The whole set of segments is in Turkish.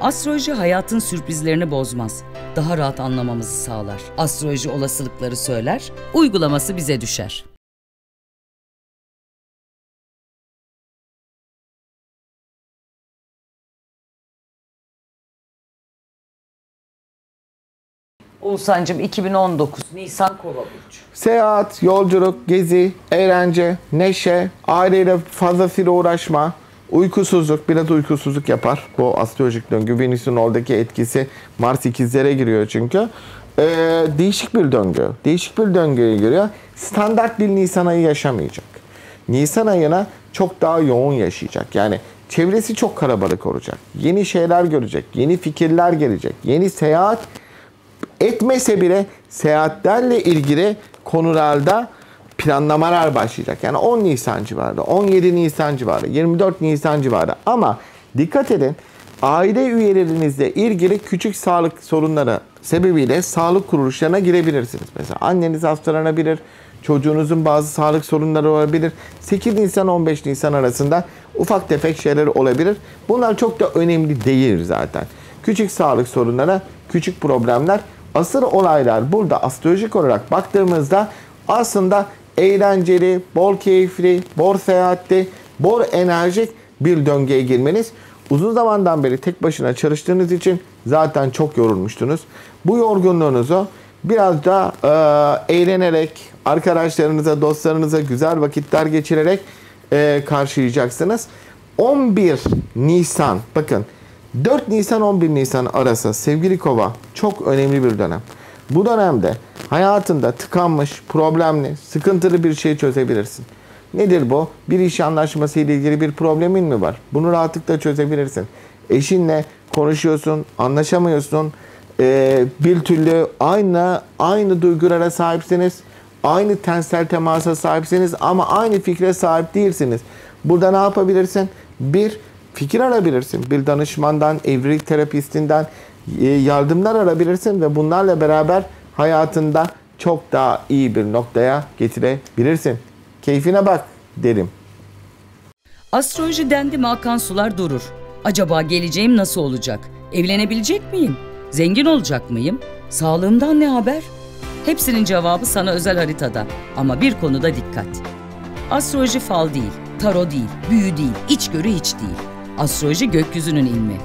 Astroloji hayatın sürprizlerini bozmaz. Daha rahat anlamamızı sağlar. Astroloji olasılıkları söyler, uygulaması bize düşer. Oğuzhan'cığım 2019 Nisan Kova Burcu. Seyahat, yolculuk, gezi, eğlence, neşe, aileyle fazlasıyla uğraşma, uykusuzluk, biraz uykusuzluk yapar. Bu astrolojik döngü. Venüs'ün oradaki etkisi Mars ikizlere giriyor çünkü. Ee, değişik bir döngü. Değişik bir döngüye giriyor. Standart bir Nisan ayı yaşamayacak. Nisan ayına çok daha yoğun yaşayacak. Yani çevresi çok kalabalık olacak. Yeni şeyler görecek. Yeni fikirler gelecek. Yeni seyahat etmese bile seyahatlerle ilgili konularda planlamalar başlayacak. Yani 10 Nisan civarında, 17 Nisan civarında, 24 Nisan civarında. Ama dikkat edin aile üyelerinizle ilgili küçük sağlık sorunları sebebiyle sağlık kuruluşlarına girebilirsiniz. Mesela anneniz hastalanabilir, çocuğunuzun bazı sağlık sorunları olabilir. 8 Nisan 15 Nisan arasında ufak tefek şeyler olabilir. Bunlar çok da önemli değil zaten. Küçük sağlık sorunları, küçük problemler asıl olaylar burada astrolojik olarak baktığımızda aslında eğlenceli, bol keyifli, bol seyahatli, bol enerjik bir döngüye girmeniz. Uzun zamandan beri tek başına çalıştığınız için zaten çok yorulmuştunuz. Bu yorgunluğunuzu biraz da e, eğlenerek, arkadaşlarınıza, dostlarınıza güzel vakitler geçirerek e, karşılayacaksınız. 11 Nisan, bakın 4 Nisan 11 Nisan arası sevgili kova çok önemli bir dönem. Bu dönemde hayatında tıkanmış, problemli, sıkıntılı bir şey çözebilirsin. Nedir bu? Bir iş anlaşması ile ilgili bir problemin mi var? Bunu rahatlıkla çözebilirsin. Eşinle konuşuyorsun, anlaşamıyorsun. Ee, bir türlü aynı aynı duygulara sahipsiniz. Aynı tensel temasa sahipsiniz ama aynı fikre sahip değilsiniz. Burada ne yapabilirsin? Bir, fikir arabilirsin. Bir danışmandan, evlilik terapistinden e, yardımlar arabilirsin ve bunlarla beraber hayatında çok daha iyi bir noktaya getirebilirsin. Keyfine bak derim. Astroloji dendi mi akan sular durur. Acaba geleceğim nasıl olacak? Evlenebilecek miyim? Zengin olacak mıyım? Sağlığımdan ne haber? Hepsinin cevabı sana özel haritada. Ama bir konuda dikkat. Astroloji fal değil, taro değil, büyü değil, içgörü hiç değil. Astroloji gökyüzünün ilmi.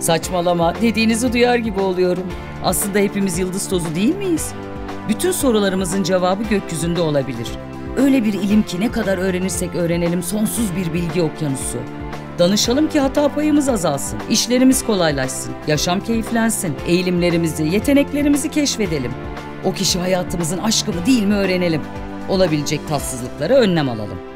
Saçmalama dediğinizi duyar gibi oluyorum. Aslında hepimiz yıldız tozu değil miyiz? Bütün sorularımızın cevabı gökyüzünde olabilir. Öyle bir ilim ki ne kadar öğrenirsek öğrenelim sonsuz bir bilgi okyanusu. Danışalım ki hata payımız azalsın, işlerimiz kolaylaşsın, yaşam keyiflensin, eğilimlerimizi, yeteneklerimizi keşfedelim. O kişi hayatımızın aşkı mı değil mi öğrenelim. Olabilecek tatsızlıklara önlem alalım.